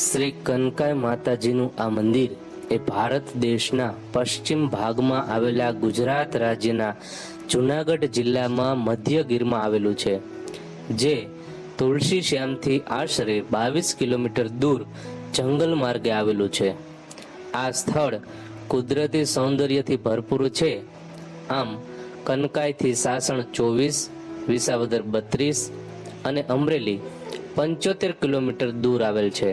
શ્રી કનકાઈ માતાજીનું આ મંદિર એ ભારત દેશના પશ્ચિમ ભાગમાં આવેલા ગુજરાત રાજ્યના જુનાગઢ જિલ્લામાં મધ્ય ગીરમાં આવેલું છે, જે તુલસી શ્યામથી આશરે બાવીસ કિલોમીટર દૂર જંગલ માર્ગે આવેલું છે. આ સ્થળ કુદરતી સૌંદર્યથી ભરપૂર છે. આમ, કનકાઈથી સાસણ ચોવીસ, વિસાવદર બત્રીસ અને અમરેલી પંચોતેર કિલોમીટર દૂર આવેલ છે.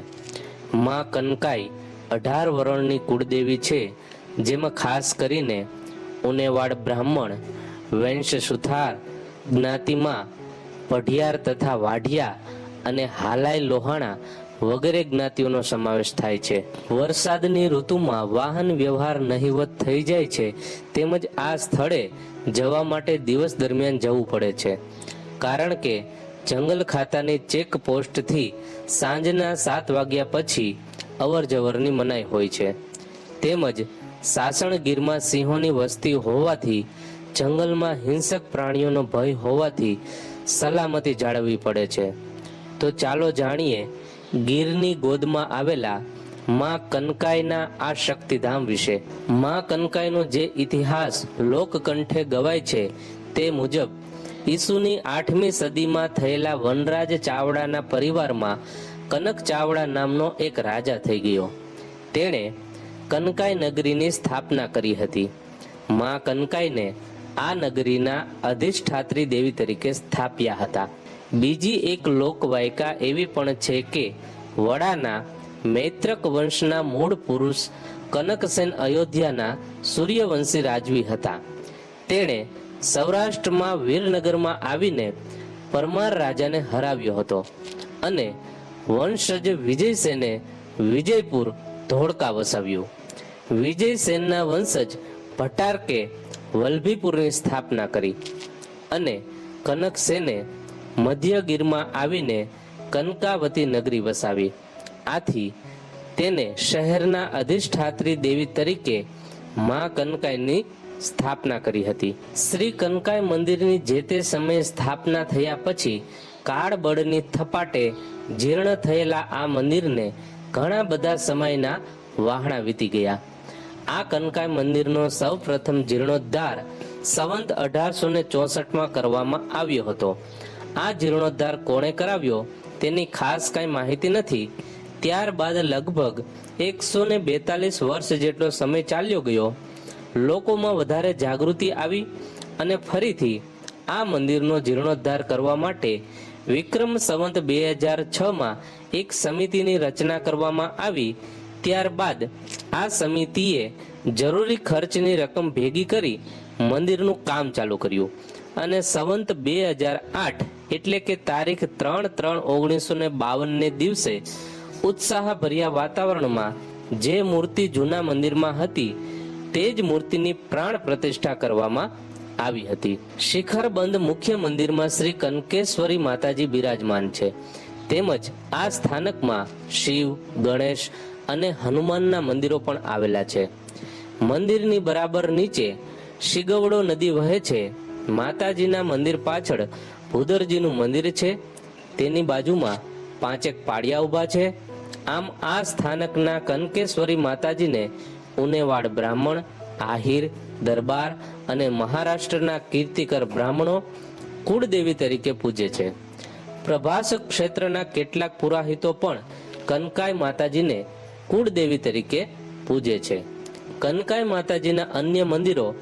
માં કનકાઈ અઢાર વરણની કુળદેવી છે, જેમાં ખાસ કરીને ઉનેવાડ બ્રાહ્મણ વંશ સુથાર જ્ઞાતિમાં પઢિયાર તથા વાઢિયા અને હાલાઈ લોહાણા વગેરે જ્ઞાતિઓનો સમાવેશ થાય છે. વરસાદની ઋતુમાં વાહન વ્યવહાર નહિવત થઈ જાય છે, તેમજ આ સ્થળે જવા માટે દિવસ દરમિયાન જવું પડે છે. કારણ કે જંગલ ખાતાની ચેક પોસ્ટથી સાંજના સાત વાગ્યા પછી અવર જવરની મનાઈ હોય છે. તેમજ સાસણ ગીરમાં સિંહોની વસ્તી હોવાથી જંગલમાં હિંસક પ્રાણીઓનો ભય હોવાથી સલામતી જાળવવી પડે છે. તો ચાલો જાણીએ, ગીરની ગોદમાં આવેલા માં કનકાઈના આ શક્તિધામ વિશે. માં કનકાઈનો જે ઇતિહાસ લોકકંઠે ગવાય છે તે મુજબ ઈસુની આઠમી સદીમાં થયેલા વનરાજ ચાવડાના પરિવારમાં કનક ચાવડા નામનો એક રાજા થઈ ગયો. તેણે કનકાઈ નગરીની સ્થાપના કરી હતી. માં કનકાઈને આ નગરીના અધિષ્ઠાત્રી દેવી તરીકે સ્થાપ્યા હતા. બીજી એક લોકવાયકા એવી પણ છે કે વડાના મૈત્રક વંશના મૂળ પુરુષ કનકસેન અયોધ્યાના સૂર્યવંશી રાજવી હતા. તેણે સૌરાષ્ટ્રમાં વીરનગરમાં આવીને પરમાર રાજાને હરાવ્યો હતો અને વંશજ વિજયસેને વિજયપુર ધોળકા વસાવ્યું. વિજયસેનના વંશજ ભટારકે વલ્ભીપુરની સ્થાપના કરી અને કનકસેને મધ્યગીરમાં આવીને કનકાવતી નગરી વસાવી. આથી તેને શહેરના અધિષ્ઠાત્રી દેવી તરીકે મા કનકાઈની સ્થાપના કરી હતી. શ્રી કનકાઈ મંદિરની જે તે સમયે સ્થાપના થયા પછી કાળબળની થપાટે જીર્ણ થયેલા આ મંદિરને ઘણા બધા સમયના વાહણા વીતી ગયા. આ કનકાઈ મંદિરનો સૌ પ્રથમ જીર્ણોદ્ધાર સંવંત અઢારસો ને ચોસઠમાં કરવામાં આવ્યો હતો. આ જીર્ણોદ્ધાર કોણે કરાવ્યો તેની ખાસ કાંઈ માહિતી નથી. ત્યારબાદ લગભગ એકસો ને બેતાલીસ વર્ષ જેટલો સમય ચાલ્યો ગયો. લોકોમાં વધારે જાગૃતિ આવી અને ફરીથી આ મંદિરનો જીર્ણોદ્ધાર કરવા માટે વિક્રમ સંવંત બે હજાર છમાં એક સમિતિની રચના કરવામાં આવી. ત્યારબાદ આ સમિતિએ જરૂરી ખર્ચની રકમ ભેગી કરી મંદિરનું કામ ચાલુ કર્યું. અને સંવંત બે હજાર આઠ એટલે કે તારીખ ત્રણ ત્રણ ઓગણીસો ને બાવનને દિવસે ઉત્સાહભર્યા વાતાવરણમાં જે મૂર્તિ જૂના મંદિરમાં હતી તે જ મૂર્તિની પ્રાણ પ્રતિષ્ઠા કરવામાં આવી હતી. શિખરબંધ મુખ્ય મંદિરમાં શ્રી કનકેશ્વરી માતાજી બિરાજમાન છે. તેમજ આ સ્થાનકમાં શિવ, ગણેશ અને હનુમાનના મંદિરો પણ આવેલા છે. મંદિરની બરાબર નીચે શિગવડો નદી વહે છે. માતાજીના મંદિર પાછળ ભૂદરજીનું મંદિર છે. તેની બાજુમાં પાંચેક પાડિયા ઊભા છે. આમ આ સ્થાનકના કનકેશ્વરી માતાજીને ઉનેવાડ બ્રાહ્મણ, આહિર, દરબાર અને મહારાષ્ટ્રના કીર્તિકર બ્રાહ્મણો કુળદેવી તરીકે પૂજે છે. પ્રભાસ ક્ષેત્રના કેટલાક પુરાહિતો પણ કનકાઈ માતાજીને કુળદેવી તરીકે પૂજે છે. કનકાઈ માતાજીના અન્ય મંદિરો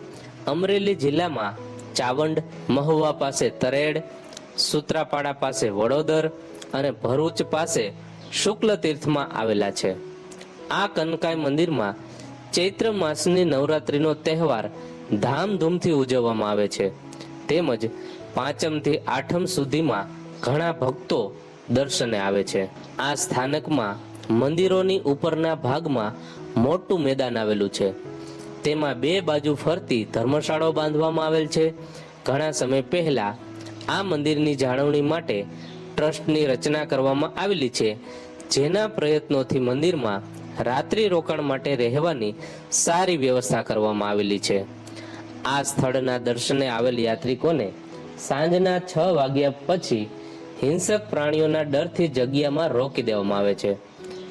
અમરેલી જિલ્લામાં ચાવંડ, મહુવા પાસે તરેડ, સૂત્રાપાડા પાસે વડોદર અને ભરૂચ પાસે શુક્લ તીર્થમાં આવેલા છે. આ કનકાઈ મંદિરમાં ચૈત્ર માસની નવરાત્રિનો તહેવાર ધામધૂમથી ઉજવવામાં આવે છે. તેમજ પાંચમથી આઠમ સુધીમાં ઘણા ભક્તો દર્શને આવે છે. આ સ્થાનકમાં મંદિરોની ઉપરના ભાગમાં મોટું મેદાન આવેલું છે. તેમાં બે બાજુ ફરતી ધર્મશાળાઓ બાંધવામાં આવેલ છે. ઘણા સમય પહેલા આ મંદિરની જાળવણી માટે ટ્રસ્ટની રચના કરવામાં આવેલી છે. જેના પ્રયત્નોથી મંદિરમાં રાત્રિ રોકાણ માટે રહેવાની સારી વ્યવસ્થા કરવામાં આવેલી છે. આ સ્થળના દર્શને આવેલ યાત્રિકોને સાંજના છ વાગ્યા પછી હિંસક પ્રાણીઓના ડરથી જગ્યામાં રોકી દેવામાં આવે છે.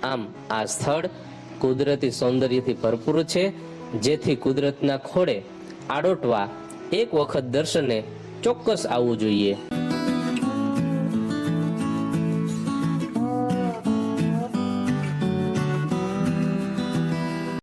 આમ આ સ્થળ કુદરતી સૌંદર્યથી ભરપૂર છે, જેથી કુદરતના ખોળે આડોટવા એક વખત દર્શને ચોક્કસ આવવું જોઈએ.